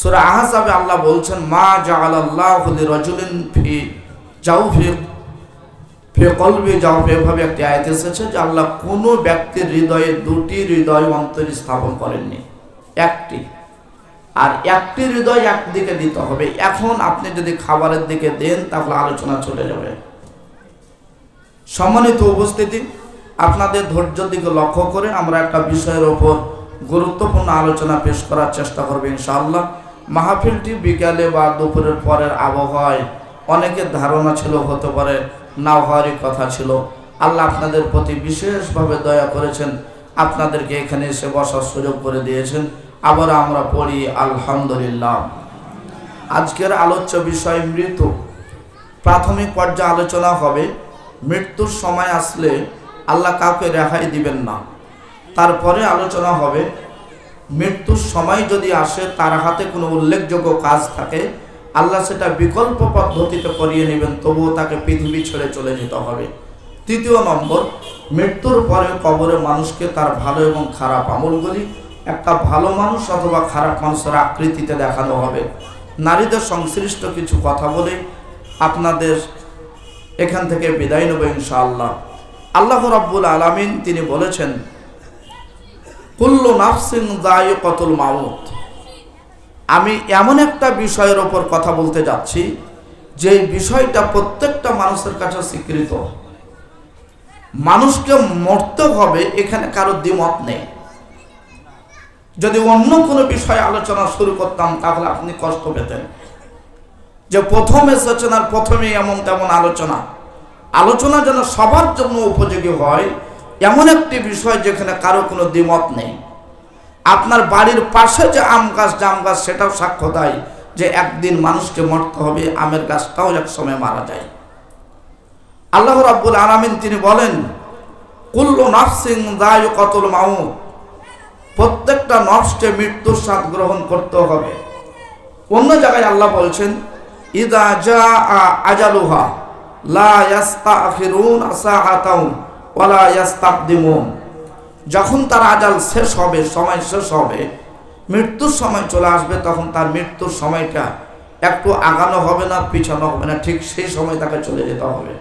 সুরা আহসাবে আল্লাহ বলছেন, মা জাআলাল্লাহু লিরাজুলিন ফি জাওফি ফি কলবি জাওফি এভাবে একটি আয়াত এসেছে যে আল্লাহ কোনো ব্যক্তির হৃদয়ে দুটি হৃদয় অন্তর স্থাপন করেননি। একটি। আর একটি হৃদয় একদিকে দিতে হবে। এখন আপনি যদি খাবারের দিকে দেন, তাহলে আলোচনা চলে যাবে। সম্মানিত উপস্থিতি, আপনাদের ধৈর্যের দিকে লক্ষ্য করে আমরা একটা বিষয়ের ওপর গুরুত্বপূর্ণ আলোচনা পেশ করার চেষ্টা করব ইনশাআল্লাহ। মাহফিলটি বিকালে বা দুপুরের পরের আবহাওয়ায় অনেকের ধারণা ছিল, হতে পারে না হওয়ারই কথা ছিল। আল্লাহ আপনাদের প্রতি বিশেষভাবে দয়া করেছেন। আপনাদেরকে এখানে এসে বসার সুযোগ করে দিয়েছেন। আবার আমরা পড়ি, আলহামদুলিল্লাহ। আজকের আলোচ্য বিষয় মৃত্যু। প্রাথমিক পর্যায়ে আলোচনা হবে, মৃত্যুর সময় আসলে আল্লাহ কাউকে রেহাই দিবেন না। তারপরে আলোচনা হবে মৃত্যুর সময় যদি আসে, তার হাতে কোনো উল্লেখযোগ্য কাজ থাকে, আল্লাহ সেটা বিকল্প পদ্ধতিতে করিয়ে নেবেন, তবুও তাকে পৃথিবী ছেড়ে চলে যেতে হবে। তৃতীয় নম্বর, মৃত্যুর পরে কবরে মানুষকে তার ভালো এবং খারাপ আমলগুলি, একটা ভালো মানুষ অথবা খারাপ মানুষের আকৃতিতে দেখানো হবে। নারীদের সংশ্লিষ্ট কিছু কথা বলে আপনাদের এখান থেকে বিদায় নেব ইনশাআল্লাহ। আল্লাহ রাব্বুল আলামিন তিনি বলেছেন দায় কতুল আমি এমন একটা বিষয়ের ওপর কথা বলতে যাচ্ছি যে বিষয়টা প্রত্যেকটা মানুষের কাছে স্বীকৃত। মানুষকে মরতে হবে এখানে কারও দ্বিমত নেই। যদি অন্য কোনো বিষয়ে আলোচনা শুরু করতাম, তাহলে আপনি কষ্ট পেতেন। যে প্রথম এসেছেন আর প্রথমেই এমন তেমন আলোচনা। আলোচনা যেন সবার জন্য উপযোগী হয় এমন একটি বিষয় যেখানে কারও কোনো দ্বিমত নেই। আপনার বাড়ির পাশে যে আম গাছ, জাম গাছ, সেটাও সাক্ষ্য দেয় যে একদিন মানুষকে মরতে হবে, আমের গাছটাও এক সময় মারা যায়। আল্লাহ রাব্বুল আলামিন তিনি বলেন, কুল্লু নফসিং দায় কতল মাউ প্রত্যেকটা নফসকে মৃত্যুর স্বাদ গ্রহণ করতে হবে। অন্য জায়গায় আল্লাহ বলছেন, ইদা জা আজালুহা লা ইয়াস্তাখিরুন সাআতাও যখন তার আজাল শেষ হবে, সময় শেষ হবে, মৃত্যুর সময় চলে আসবে, তখন তার মৃত্যুর সময়টা একটু আগানো হবে না, পিছানো হবে না, ঠিক সেই সময় তাকে চলে যেতে হবে।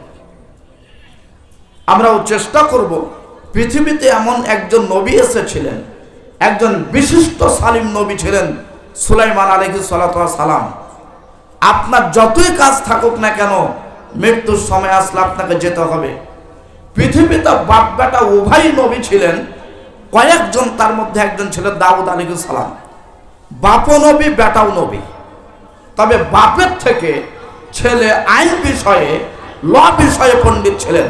আমরাও চেষ্টা করব, পৃথিবীতে এমন একজন নবী এসেছিলেন, একজন বিশিষ্ট সালিম নবী ছিলেন, সুলাইমান আলহি সালাম। আপনার যতই কাজ থাকুক না কেন, মৃত্যুর সময় আসলে আপনাকে যেতে হবে। পৃথিবীতে বাপ বেটা উভয় নবী ছিলেন। কয়েকজন তার মধ্যে একজন ছিলেন দাউদ আলী সালাম। বাপও নবী, বেটাও নবী। তবে বাপের থেকে ছেলে আইন বিষয়ে, ল বিষয়ে পণ্ডিত ছিলেন।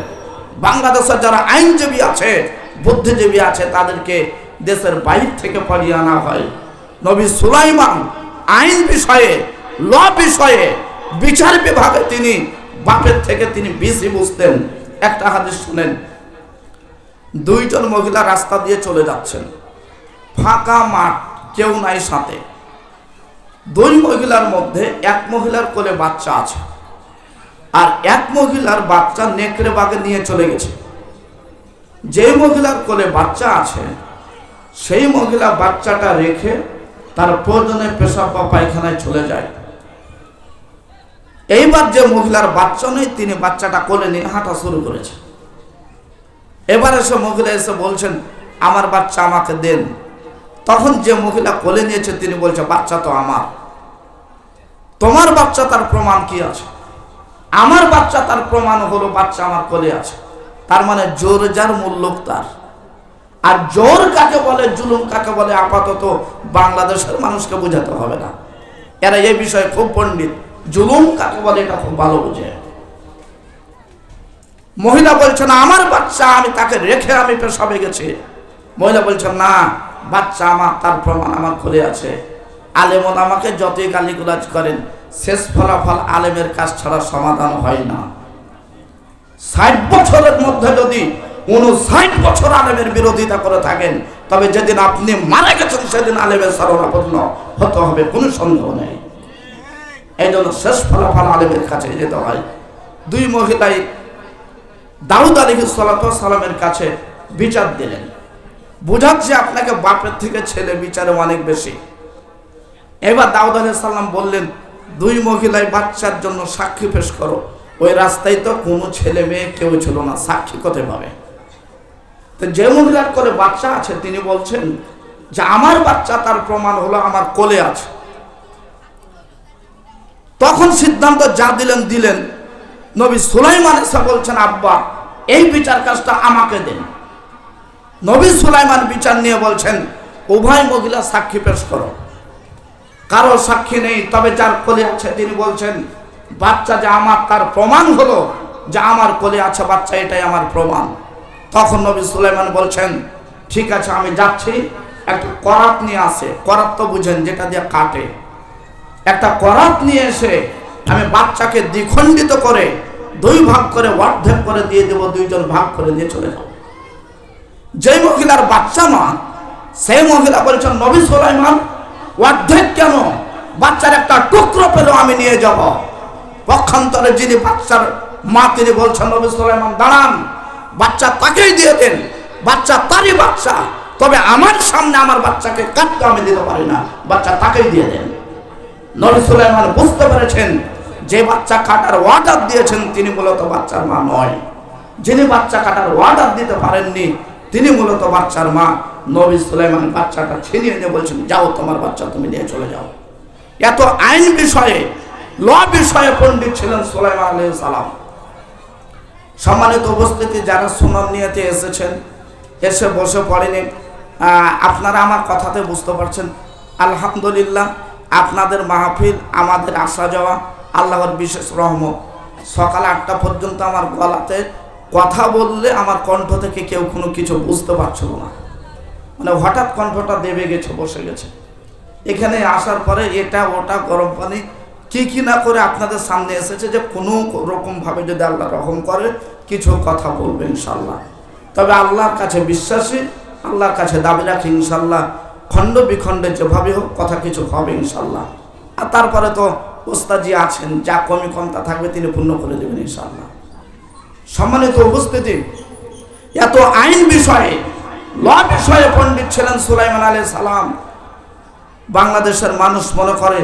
বাংলাদেশের যারা আইনজীবী আছে, বুদ্ধিজীবী আছে, তাদেরকে দেশের বাইর থেকে পড়িয়ে আনা হয়। নবী সুলাইমান আইন বিষয়ে, ল বিষয়ে, বিচার বিভাগে তিনি বাপের থেকে তিনি বেশি বুঝতেন। একটা হাদিস শুনেন। দুইজন মহিলা রাস্তা দিয়ে চলে যাচ্ছেন। ফাঁকা মাঠ, কেউ নাই সাথে। দুই মহিলার মধ্যে এক মহিলার কোলে বাচ্চা আছে। আর এক মহিলার বাচ্চা নেকড়ে বাগে নিয়ে চলে গেছে। যে মহিলার কোলে বাচ্চা আছে, সেই মহিলা বাচ্চাটা রেখে তার প্রয়োজনে পেশাব বা পায়খানায় চলে যায়। এইবার যে মহিলার বাচ্চা নেই, তিনি বাচ্চাটা কোলে নিয়ে হাঁটা শুরু করেছে। এবার এসে মহিলা এসে বলছেন, আমার বাচ্চা আমাকে দেন। তখন যে মহিলা কোলে নিয়েছে, তিনি বলছে, বাচ্চা তো আমার। তোমার বাচ্চা তার প্রমাণ কি আছে? আমার বাচ্চা তার প্রমাণ হলো, বাচ্চা আমার কোলে আছে। তার মানে জোর যার মূল্য তার। আর জোর কাকে বলে, জুলুম কাকে বলে, আপাতত বাংলাদেশের মানুষকে বোঝাতে হবে না। এরা এই বিষয়ে খুব পণ্ডিত। জুলুম কাকে বলে এটা খুব ভালো বুঝে। মহিলা বলছেন, আমার বাচ্চা, আমি তাকে রেখে আমি পেশাবে গেছি। মহিলা বলছেন, না, বাচ্চা আমার, তার প্রমাণ আমার খুলে আছে। আলেমন আমাকে যতই গালিগুলাজ করেন, শেষ ফলাফল আলেমের কাজ ছাড়া সমাধান হয় না। ষাট বছরের মধ্যে যদি উনষাট বছর আলেমের বিরোধিতা করে থাকেন, তবে যেদিন আপনি মারা গেছেন, সেদিন আলেমের শরণাপন্ন হতে হবে, কোনো সন্দেহ নেই। এই জন্য শেষ ফলাফল আলেমের কাছে যেতে হয়। দুই মহিলাই দাউদ আলী সালামের কাছে বিচার দিলেন। বোঝাচ্ছে আপনাকে বাপের থেকে ছেলে বিচারে অনেক বেশি। এবার দাউদ সাল্লাম বললেন, দুই মহিলায় বাচ্চার জন্য সাক্ষী পেশ করো। ওই রাস্তায় তো কোনো ছেলে মেয়ে কেউ ছিল না, সাক্ষী কোথায় পাবে? তো যে মহিলার করে বাচ্চা আছে, তিনি বলছেন যে, আমার বাচ্চা তার প্রমাণ হলো, আমার কোলে আছে। তখন সিদ্ধান্ত যা দিলেন দিলেন। নবী সুলাইমান এসে বলছেন, আব্বা, এই বিচার কাজটা আমাকে দেন। নবী সুলাইমান বিচার নিয়ে বলছেন, উভয় মহিলা সাক্ষী পেশ করো। কারও সাক্ষী নেই, তবে যার কোলে আছে তিনি বলছেন, বাচ্চা যে আমার, তার প্রমাণ হলো যে আমার কোলে আছে বাচ্চা, এটাই আমার প্রমাণ। তখন নবী সুলাইমান বলছেন, ঠিক আছে, আমি যাচ্ছি। একটা করাত নিয়ে আসে। করাত তো বুঝেন, যেটা দিয়ে কাটে। একটা করাত নিয়ে এসে আমি বাচ্চাকে দ্বিখণ্ডিত করে দুই ভাগ করে অর্ধেক করে দিয়ে দেবো, দুইজন ভাগ করে নিয়ে চলে যাব যে মহিলার বাচ্চা মা, সেই মহিলা বলছেন, নবী সুলাইমান, অর্ধেক কেন? বাচ্চার একটা টুকরো পেলেও আমি নিয়ে যাব। পক্ষান্তরে যিনি বাচ্চার মা, তিনি বলছেন, নবী সুলাইমান, দাঁড়ান, বাচ্চা তাকেই দিয়ে দেন, বাচ্চা তারই বাচ্চা, তবে আমার সামনে আমার বাচ্চাকে কাটতে আমি দিতে পারি না, বাচ্চা তাকেই দিয়ে দেন। নবী সুলাইমান বুঝতে পেরেছেন, যে বাচ্চা কাটার অর্ডার দিয়েছেন, তিনি মূলত বাচ্চার মা নয়। যিনি বাচ্চা কাটার অর্ডার দিতে পারেননি, তিনি মূলত বাচ্চার মা। নবী সুলাইমান বাচ্চাটা ছিনিয়ে নিয়ে বলছেন, যাও তোমার বাচ্চা, তুমি নিয়ে চলে যাও। এত আইন বিষয়ে, ল বিষয়ে পণ্ডিত ছিলেন সুলাইমান আলহ সালাম। সম্মানিত উপস্থিতি, যারা সুনাম নিয়েতে এসেছেন, এসে বসে পড়েনি আপনারা আমার কথাতে বুঝতে পারছেন, আলহামদুলিল্লাহ আপনাদের মাহফিল, আমাদের আসা যাওয়া, আল্লাহর বিশেষ রহমত। সকাল আটটা পর্যন্ত আমার গলাতে কথা বললে আমার কণ্ঠ থেকে কেউ কোনো কিছু বুঝতে পারছিল না। মানে হঠাৎ কণ্ঠটা দেবে গেছে, বসে গেছে। এখানে আসার পরে এটা, ওটা, গরম পানি, কি কি না করে আপনাদের সামনে এসেছে যে কোনো রকমভাবে যদি আল্লাহ রহম করে, কিছু কথা বলবে ইনশাল্লাহ। তবে আল্লাহর কাছে বিশ্বাসী, আল্লাহর কাছে দাবি রাখি ইনশাল্লাহ খণ্ড বিখণ্ডে যেভাবে হোক কথা কিছু হবে ইনশাল্লাহ আর তারপরে তো ওস্তাজি আছেন, যা কমি কমতা থাকবে তিনি পূর্ণ করে দেবেন ইনশাল্লাহ সম্মানিত উপস্থিতি, এত আইন বিষয়ে, ল বিষয়ে পণ্ডিত ছিলেন সুলাইমান আলী সালাম। বাংলাদেশের মানুষ মনে করে,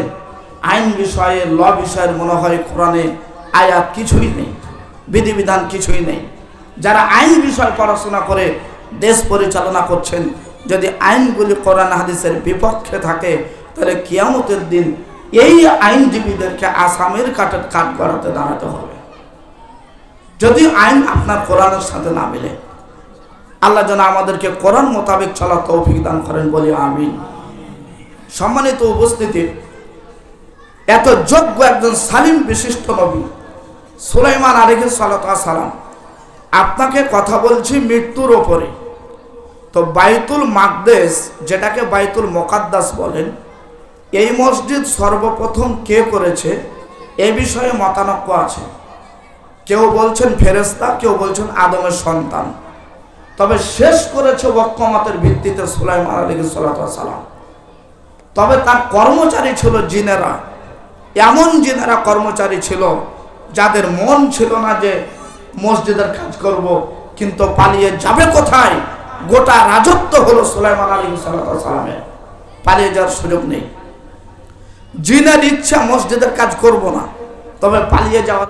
আইন বিষয়ে, ল বিষয়ের মনে হয় কোরআনে আয়াত কিছুই নেই, বিধিবিধান কিছুই নেই। যারা আইন বিষয় পড়াশোনা করে, দেশ পরিচালনা করছেন যদি আইনগুলি কোরআন হাদিসের বিপক্ষে থাকে, তাহলে কিয়ামতের দিন এই আইনজীবীদেরকে আসামের কাঠের কাঠ করাতে দাঁড়াতে হবে। যদি আইন আপনার কোরআনের সাথে না মিলে, আল্লাহ যেন আমাদেরকে কোরআন মোতাবেক চলার তৌফিক দান করেন বলি আমিন। সম্মানিত উপস্থিতি, এত যোগ্য একজন সালিম বিশিষ্ট নবী, সুলাইমান আলিকে সালাত সালাম, আপনাকে কথা বলছি মৃত্যুর ওপরে। তো বাইতুল মাকদেশ, যেটাকে বাইতুল মোকাদ্দাস বলেন, এই মসজিদ সর্বপ্রথম কে করেছে? এ বিষয়ে মতানক্য আছে। কেউ বলছেন ফেরেস্তা কেউ বলছেন আদমের সন্তান। তবে শেষ করেছে বক্কমতের ভিত্তিতে সুলাইমান আলী সালাম। তবে তার কর্মচারী ছিল জিনেরা। এমন জিনেরা কর্মচারী ছিল যাদের মন ছিল না যে মসজিদের কাজ করব, কিন্তু পালিয়ে যাবে কোথায়? গোটা রাজত্ব হলো সুলাইমান আলী সালামের। পালিয়ে যাওয়ার সুযোগ নেই। জিনের ইচ্ছা মসজিদের কাজ করব না, তবে পালিয়ে যাওয়ার